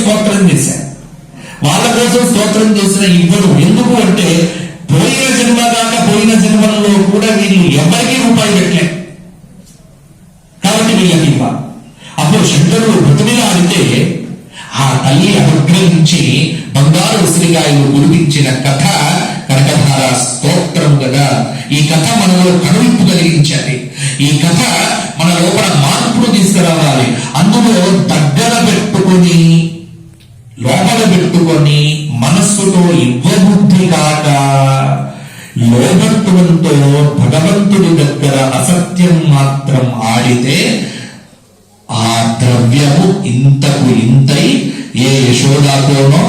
స్తోత్రం చేశారు. వాళ్ళ కోసం స్తోత్రం చేసిన ఇవ్వడు. ఎందుకు అంటే పోయిన జన్మ దాకా పోయిన జన్మలలో కూడా వీళ్ళు ఎవరికీ రూపాయి పెట్టలేదు కాబట్టి వీళ్ళకి ఇవ్వ అప్పుడు శంకరుడు అంటే ఆ తల్లి అనుగ్రహించి బంగారు ఉసిరికాయలు గురిపించిన కథ కనకధార స్తోత్రం కదా. ఈ కథ మనలో కనువిప్పు కలిగించాలి. ఈ కథ మన లోపల మార్పును తీసుకురావాలి. అందులో దగ్గర పెట్టుకుని లోపల పెట్టుకొని మనస్సుతో ఇవ్వబుద్ధి కాక లోభత్వంతో భగవంతుడి దగ్గర అసత్యం మాత్రం ఆడితే ఆ ద్రవ్యము ఇంతకు ఇంతై ఏ యశోదాతోనో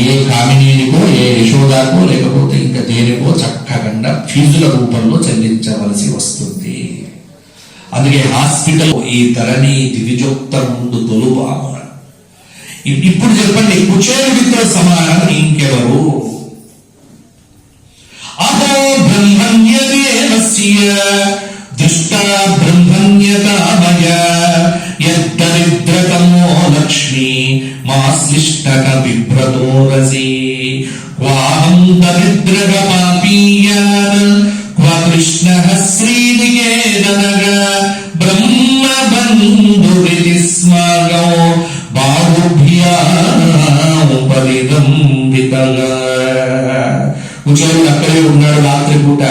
ఏ కామినీనికో ఏ యశోదాకో లేకపోతే ఇంకా దేనికో చక్కకుండా ఫీజుల రూపంలో చెల్లించవలసి వస్తుంది. అందుకే హాస్పిటల్ ఈ ధరణి దివిజోక్త ముందు తొలుపు ఇప్పుడు చెప్పండి కుచేరుడితో సమానం ఇంకెవరు? అహో బ్రహ్మణ్యదేవస్య దృష్టా బ్రహ్మణ్యతామయ యద్దరిద్రతమో లక్ష్మి మా మాశ్లిష్టక విభ్రతోరసి క్వాహం దరిద్రగ పాపీయాన్ క్వ కృష్ణ అక్కడే ఉన్నాడు రాత్రి పూట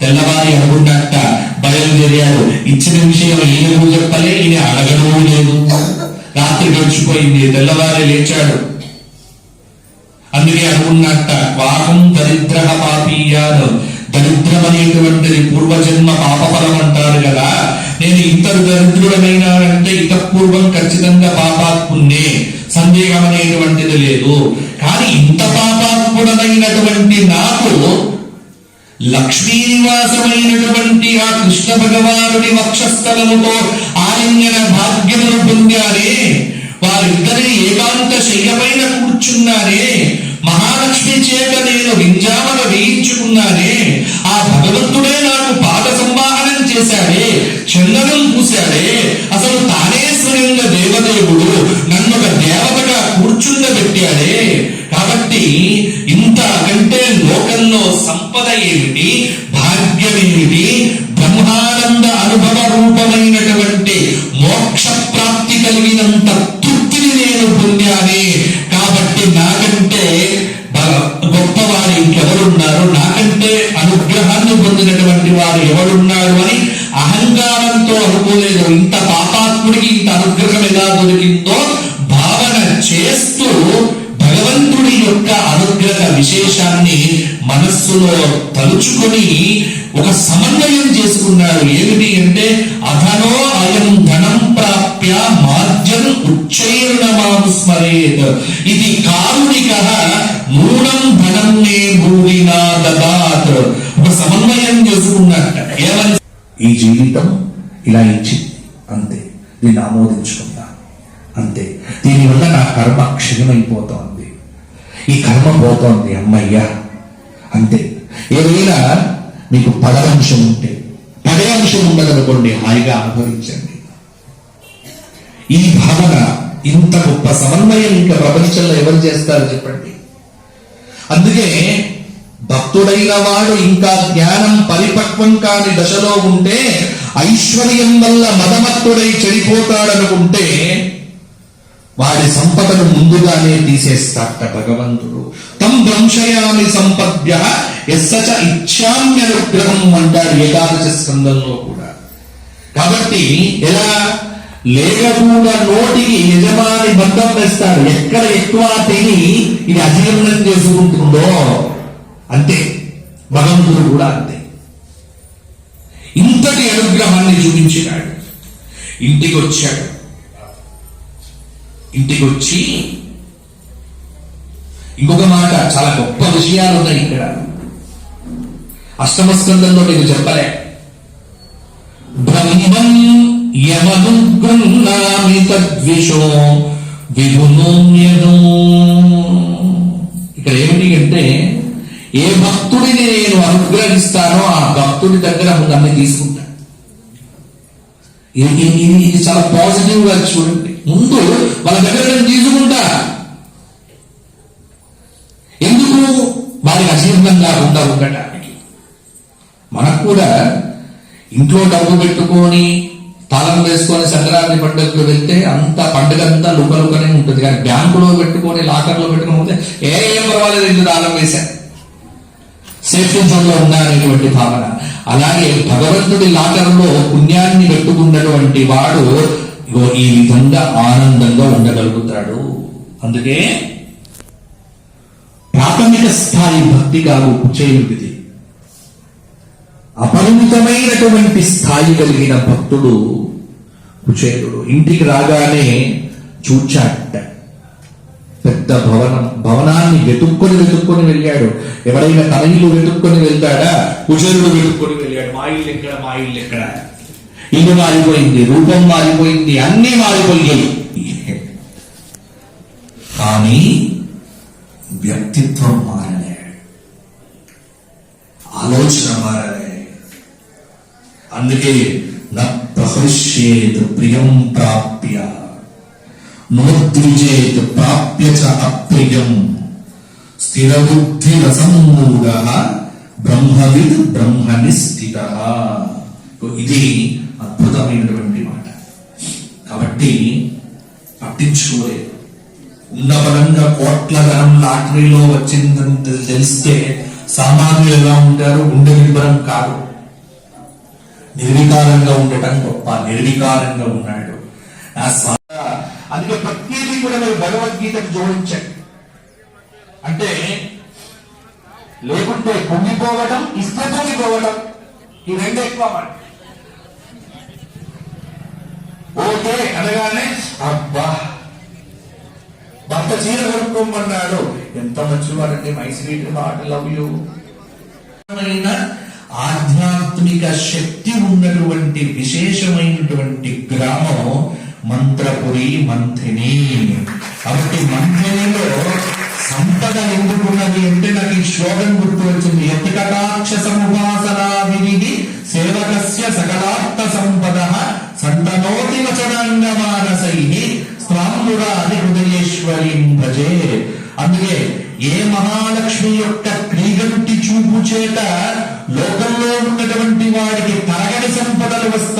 తెల్లవారి అనుకున్నట్ట బయలుదేరాడు. ఇచ్చిన విషయం ఏమో చెప్పలే ఈయన అడగడమూ లేదు. రాత్రి గడిచిపోయింది. తెల్లవారి లేచాడు. అందుకే అనుకున్నట్ట వాహం దరిద్ర పాపీయాలు దరిద్రం అనేటువంటిది పూర్వజన్మ పాపఫలం అంటారు కదా. నేను ఇంతరు దరిద్రుడమైనానంటే ఇత పూర్వం ఖచ్చితంగా పాపాత్మున్నే. సందేహం అనేటువంటిది లేదు. కానీ ఇంత పాపాత్ముడమైనటువంటి నాకు లక్ష్మీనివాసమైనటువంటి ఆ కృష్ణ భగవానుడి వక్షస్థలముతో ఆలింగన భాగ్యమును పొందారే. వారిద్దరి ఏకాంత శయ్యపైన కూర్చున్నారే. మహాలక్ష్మి చేత నేను వింజామన వేయించుకున్నానే ఆ భగవంతుడే నాకు పాద సంవాహనం చేశాడే చందనం పూశాడే అసలు తానే స్వయంగా దేవదేవుడు నన్ను ఒక దేవతగా కూర్చుండబెట్టాడే కాబట్టి ఇంతకంటే లోకంలో సంపద ఏమిటి? భాగ్యం ఏమిటి? బ్రహ్మానంద అనుభవ రూపమైనటువంటి సమన్వయం ఏమిటి అంటే అధనో అయం ధనం ప్రాప్య మార్జం ఉచ్చైర్ణమాం స్మరేత్. ఇది కారుణిక మూలం ధనం నే భూమినా దదాత్. ఒక సమన్వయం చేసుకున్నట్ట. ఏమని ఈ జీవితం ఇలా ఇచ్చి అంతే. దీన్ని ఆమోదించుకుందా. అంతే. దీనివల్ల నా కర్మ క్షీణమైపోతోంది. ఈ కర్మ పోతోంది అమ్మయ్యా. అంతే. ఏదైనా మీకు పదవంశం ఉంటే అదే అంశం ఉండదనుకోండి హాయిగా అనుభవించండి. ఈ భావన ఇంత గొప్ప సమన్వయం ఇంకా ప్రపంచంలో ఎవరు చేస్తారు చెప్పండి? అందుకే భక్తుడైన వాడు ఇంకా జ్ఞానం పరిపక్వం కాని దశలో ఉంటే ఐశ్వర్యం వల్ల మదమత్తుడై చెడిపోతాడనుకుంటే వాడి సంపదను ముందుగానే తీసేస్తాట భగవంతుడు. తం భ్రంశయామి సంపద్య ఎస్సచ ఇచ్చామ్యనుగ్రహం అంటాడు ఏకాదశ స్కందంలో కూడా. కాబట్టి ఎలా? లేకుండా నోటికి యజమాని బంధం వేస్తాడు ఎక్కడ ఎక్కువ తిని ఇది అజీర్ణం చేసుకుంటుందో అంతే. భగవంతుడు కూడా అంతే. ఇంతటి అనుగ్రహాన్ని చూపించినాడు. ఇంటికి వచ్చాడు ఇంటికి వచ్చి ఇంకొక మాట చాలా గొప్ప విషయాలు ఉన్నాయి ఇక్కడ. అష్టమస్కందంలో నీకు చెప్పలే. బ్రహ్మం యమనుగృహ్ణామి తద్విషో విభునోమ్యను ఇక్కడ ఏమిటి అంటే ఏ భక్తుడిని నేను అనుగ్రహిస్తానో ఆ భక్తుడి దగ్గర ముందు అన్ని తీసుకుంటా ఇది ఇది- ఇది చాలా పాజిటివ్గా చూడండి ముందు వాళ్ళ దగ్గర నేను తీసుకుంటా. ఎందుకు? వారికి అజీర్ణం కాకుండా ఉండటానికి. మనకు కూడా ఇంట్లో డబ్బు పెట్టుకొని తాళం వేసుకొని సంక్రాంతి పండుగకు వెళ్తే అంత పండుగ అంతా లుకలుకనే ఉంటుంది. కానీ బ్యాంకులో పెట్టుకొని లాకర్లో పెట్టుకుని పోతే ఏ ఏం పర్వాలేదు ఇల్లు తాళం వేశాను సేఫ్టీ జోన్లో ఉన్నారనేటువంటి భావన. అలాగే భగవంతుడి లాకర్లో పుణ్యాన్ని పెట్టుకున్నటువంటి వాడు ఇగో ఈ విధంగా ఆనందంగా ఉండగలుగుతాడు. అందుకే ప్రాథమిక స్థాయి భక్తి కాదు కుచేయుడిది అపరిమితమైనటువంటి స్థాయి కలిగిన భక్తుడు కుచేరుడు ఇంటికి రాగానే చూచాట పెద్ద భవనం భవనాన్ని వెతుక్కొని వెతుక్కొని వెళ్ళాడు. ఎవరైనా తన ఇల్లు వెతుక్కొని వెళ్తాడా? కుచేరుడు వెతుక్కొని వెళ్ళాడు. మా ఇల్లు ఎక్కడ? మా ఇల్లు ఎక్కడ? ఇది మారిపోయింది రూపం మారిపోయింది అన్నీ మారిపోయాయి కానీ వ్యక్తిత్వం మారలే. ఆలోచన మారలే. అందుకే న ప్రియం ప్రాప్య నోద్విజేత్ ప్రాప్య చ అప్రియం. స్థిరబుద్ధి రసమూఢ బ్రహ్మవిద్ బ్రహ్మని స్థిత ఇది అద్భుతమైనటువంటి మాట. కాబట్టి పట్టించుకోలేదు. ఉన్న కోట్ల ధనం లాటరీలో వచ్చిందని తెలిస్తే సామాన్యులు ఎలా ఉంటారు? గుండె కాదు. నిర్వికారంగా ఉండటం గొప్ప. నిర్వికారంగా ఉన్నాడు. ఆ అందుకే ప్రతిదీ కూడా మీరు భగవద్గీతకు జోడించండి. అంటే లేకుంటే కుంగిపోవడం ఇష్టం కుంగిపోవటం ఈ రెండు ఎక్కువ మాట. ఓకే అనగానే అబ్బా భర్త చీర కొనుక్కోమన్నాడు. ఎంత మంచివారండి my sweet heart love you. ఆధ్యాత్మిక శక్తి ఉన్నటువంటి విశేషమైనటువంటి గ్రామం మంత్రపురి మంథిని. కాబట్టి మంథినిలో సంపద ఎందుకున్నది అంటే నాకు ఈ శ్లోకం గుర్తు వచ్చింది ఎత్తి కటాక్ష సముపాసన విధి సేవకస్య సకలా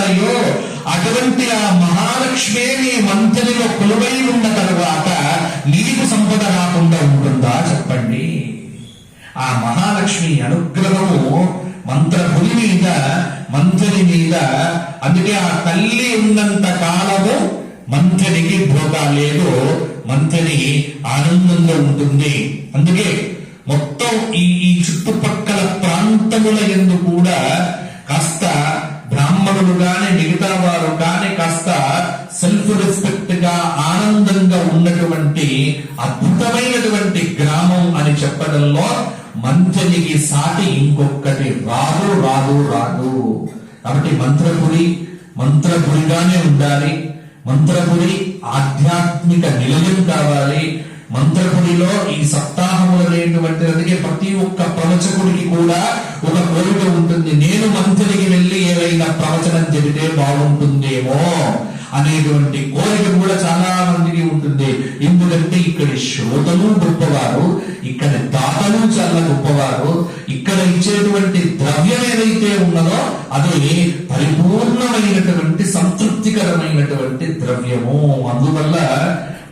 సంపదలు అటువంటి ఆ మహాలక్ష్మి నీ మంత్రిలో కొలువై ఉన్న తరువాత నీకు సంపద రాకుండా ఉంటుందా చెప్పండి. ఆ మహాలక్ష్మి అనుగ్రహము మంత్రపురి మీద మంత్రి మీద అందుకే ఆ తల్లి ఉన్నంత కాలము మంత్రికి భోగా లేదు మంత్రి ఆనందంగా ఉంటుంది. అందుకే మొత్తం ఈ ఈ చుట్టుపక్కల ప్రాంతముల ఎందు కూడా కాస్త ఉద్యోగులు కానీ మిగతా వారు కానీ కాస్త సెల్ఫ్ రెస్పెక్ట్గా ఆనందంగా ఉన్నటువంటి అద్భుతమైనటువంటి గ్రామం అని చెప్పడంలో మంత్రికి సాటి ఇంకొకటి రాదు రాదు రాదు. కాబట్టి మంత్రపురి మంత్రపురిగానే ఉండాలి. మంత్రపురి ఆధ్యాత్మిక నిలయం కావాలి. మంత్రపురిలో ఈ సప్తాహము అనేటువంటి అందుకే ప్రతి ఒక్క ప్రవచకుడికి కూడా ఒక కోరిక ఉంటుంది. నేను మంత్రికి వెళ్ళి ఏదైనా ప్రవచనం చెబితే బాగుంటుందేమో అనేటువంటి కోరిక కూడా చాలా మందికి ఉంటుంది. ఎందుకంటే ఇక్కడ శ్రోతలు గొప్పవారు ఇక్కడ దాతలు చాలా గొప్పవారు ఇక్కడ ఇచ్చేటువంటి ద్రవ్యం ఏదైతే ఉన్నదో అది పరిపూర్ణమైనటువంటి సంతృప్తికరమైనటువంటి ద్రవ్యము. అందువల్ల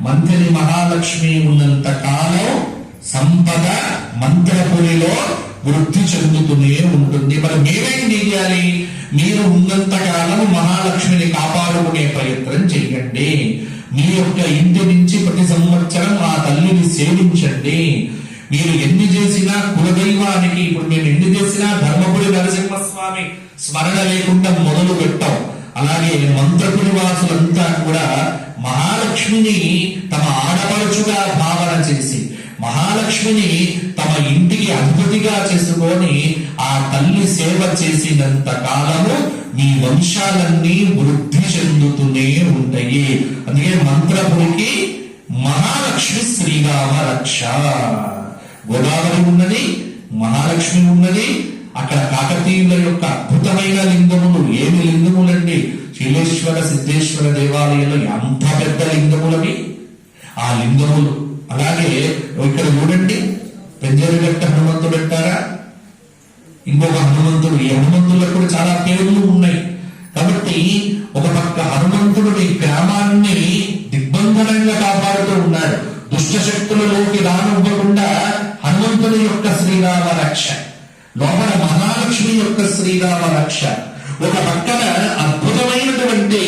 మంత్రి మహాలక్ష్మి ఉన్నంత కాలం సంపద మంత్రపురిలో వృద్ధి చెందుతూనే ఉంటుంది. మరి మీరేం చేయాలి మీరు ఉన్నంత కాలం మహాలక్ష్మిని కాపాడుకునే ప్రయత్నం చేయండి మీ యొక్క ఇంటి నుంచి ప్రతి సంవత్సరం ఆ తల్లిని సేవించండి. మీరు ఎన్ని చేసినా కులదైవానికి ఇప్పుడు మేము ఎన్ని చేసినా ధర్మపురి నరసింహస్వామి స్మరణ లేకుండా మొదలు పెట్టాం అలాగే మంత్రపురి వాసులంతా కూడా మహాలక్ష్మిని తమ ఆడపడుచుగా భావన చేసి మహాలక్ష్మిని తమ ఇంటికి అధిపతిగా చేసుకొని ఆ తల్లి సేవ చేసినంత కాలము మీ వంశాలన్నీ వృద్ధి చెందుతూనే ఉంటాయి. అందుకే మంత్రపురికి మహాలక్ష్మి శ్రీరామ రక్ష. గోదావరి ఉన్నది మహాలక్ష్మి ఉన్నది అక్కడ కాకతీయుల యొక్క అద్భుతమైన లింగములు ఏమి లింగములండి? నీలేశ్వర సిద్ధేశ్వర దేవాలయంలో ఎంత పెద్ద లింగములవి? ఆ లింగములు. అలాగే ఇక్కడ చూడండి. పెంజరగట్ట హనుమంతుడు అంటారా? ఇంకొక హనుమంతుడు. ఈ హనుమంతులకు కూడా చాలా పేర్లు ఉన్నాయి. కాబట్టి ఒక పక్క హనుమంతుడు ఈ గ్రామాన్ని దిగ్బంధనంగా కాపాడుతూ ఉన్నాడు. దుష్ట శక్తులలోకి రానివ్వకుండా హనుమంతుడి యొక్క శ్రీరామ రక్ష లోపల మహాలక్ష్మి యొక్క శ్రీరామ రక్ష ఒక పక్కన ఉన్నటువంటి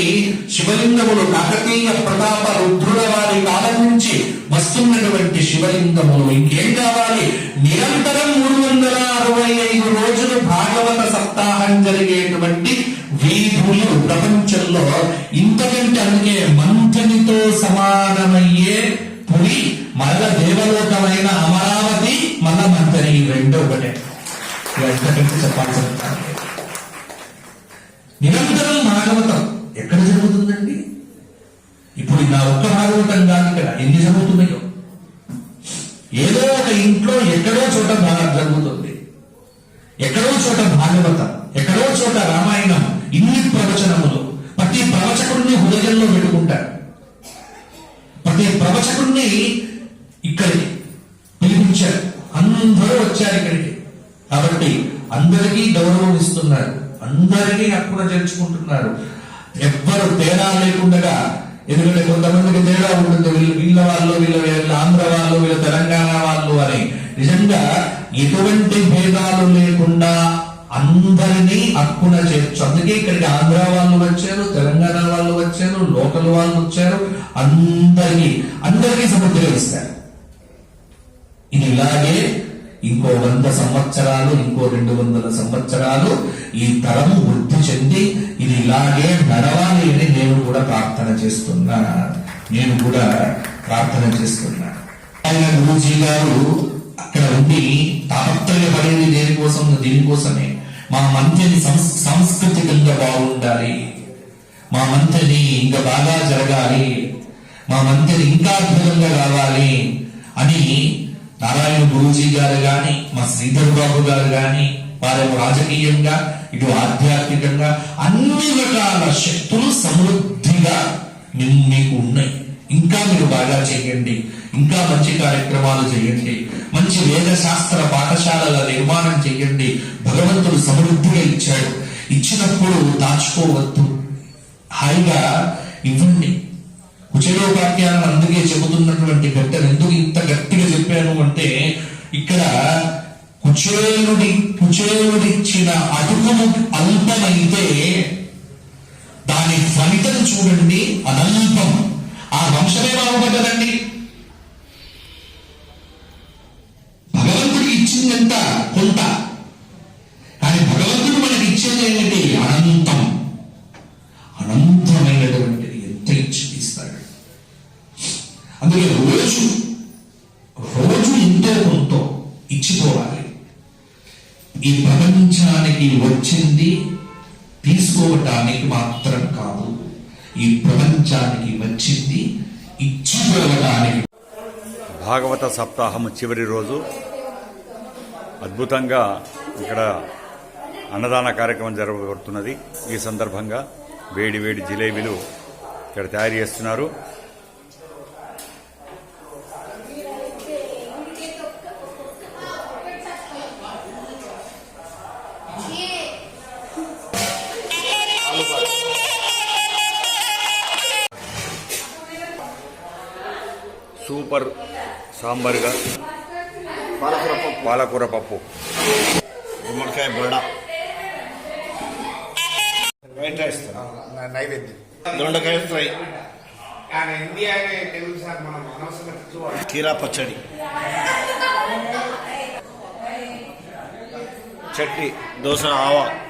శివలింగములు కాకతీయ ప్రతాప రుద్రుల వారి కాలం నుంచి వస్తున్నటువంటి శివలింగములు. ఇంకేం కావాలి? నిరంతరం మూడు వందల అరవై ఐదు రోజులు భాగవత సప్తాహం జరిగేటువంటి వీధులు ప్రపంచంలో ఇంతకంటే అందుకే మంథనితో సమానమయ్యే పురి మరల దేవలోకమైన అమరావతి మన మంతని ఈ రెండో ఒకటే. చెప్పాల్సిన నిరంతరం భాగవతం ఎక్కడ జరుగుతుందండి? ఇప్పుడు నా ఒక్క భాగవతం కాదు ఇక్కడ. ఎన్ని జరుగుతున్నాయో? ఏదో ఒక ఇంట్లో ఎక్కడో చోట భాగం జరుగుతుంది. ఎక్కడో చోట భాగవతం ఎక్కడో చోట రామాయణం ఇన్ని ప్రవచనములు. ప్రతి ప్రవచకుడిని హృదయంలో పెట్టుకుంటారు. ప్రతి ప్రవచకుడిని ఇక్కడికి పిలిపించారు. అందరూ వచ్చారు ఇక్కడికి. కాబట్టి అందరికీ గౌరవం ఇస్తున్నారు. అందరికీ అక్కున చేర్చుకుంటున్నారు ఎవ్వరు తేడా లేకుండా ఎందుకంటే కొంతమందికి తేడా ఉంటుంది. వీళ్ళు వీళ్ళ వాళ్ళు వీళ్ళ వీళ్ళ ఆంధ్ర వాళ్ళు వీళ్ళ తెలంగాణ వాళ్ళు అని. నిజంగా ఎటువంటి భేదాలు లేకుండా అందరినీ అక్కున చేర్చు అందుకే ఇక్కడికి ఆంధ్ర వాళ్ళు వచ్చారు తెలంగాణ వాళ్ళు వచ్చారు లోకల్ వాళ్ళు వచ్చారు అందరికీ అందరికీ సముద్రం ఇస్తారు. ఇది ఇలాగే ఇంకో వంద సంవత్సరాలు ఇంకో రెండు వందల సంవత్సరాలు ఈ తరం వృద్ధి చెంది ఇది ఇలాగే నడవాలి అని నేను కూడా ప్రార్థన చేస్తున్నా నేను కూడా ప్రార్థన చేస్తున్నా. ఆయన గురూజీ గారు అక్కడ ఉండి తాపత్రయపడేది దేనికోసం? దీనికోసమే. మా మంత్రిని సంస్ సాంస్కృతికంగా బాగుండాలి. మా మంత్రిని ఇంకా బాగా జరగాలి. మా మంత్రిని ఇంకా అద్భుతంగా రావాలి అని నారాయణ గురూజీ గారు గాని మా శ్రీధర్ బాబు గారు గాని వారు రాజకీయంగా ఇటు ఆధ్యాత్మికంగా అన్ని రకాల శక్తులు సమృద్ధిగా మీకు ఉన్నాయి. ఇంకా మీరు బాగా చేయండి. ఇంకా మంచి కార్యక్రమాలు చేయండి. మంచి వేద శాస్త్ర పాఠశాలల నిర్మాణం చేయండి. భగవంతుడు సమృద్ధిగా ఇచ్చాడు. ఇచ్చినప్పుడు దాచుకోవద్దు. హాయిగా ఇవ్వండి. కుచేలోపాఖ్యానం అందుకే చెబుతున్నటువంటి గట్టెలు. ఎందుకు ఇంత గట్టిగా చెప్పాను అంటే ఇక్కడ కుచేలుడి కుచేలుడిచ్చిన అడుగును అల్పమైతే దాని ఫలితం చూడండి అనల్పం ఆ వంశమే బాగుపడ్డదండి. భగవంతుడికి ఇచ్చింది ఎంత కొంత. వచ్చింది తీసుకోవటానికి మాత్రం కాదు. ఈ ప్రపంచానికి వచ్చింది ఇచ్చుకోవటానికి భాగవత సప్తాహము చివరి రోజు అద్భుతంగా ఇక్కడ అన్నదాన కార్యక్రమం జరగబడుతున్నది. ఈ సందర్భంగా వేడి వేడి జిలేబీలు ఇక్కడ తయారు చేస్తున్నారు. సూపర్ సాంబార్గా. పాలకూర పప్పు. పాలకూర పప్పు గుమ్మడికాయ బొడ. వైట్ రైస్ నైవేద్యం. దొండకాయ ఫ్రై. కీరా పచ్చడి. చట్నీ. దోశ ఆవా.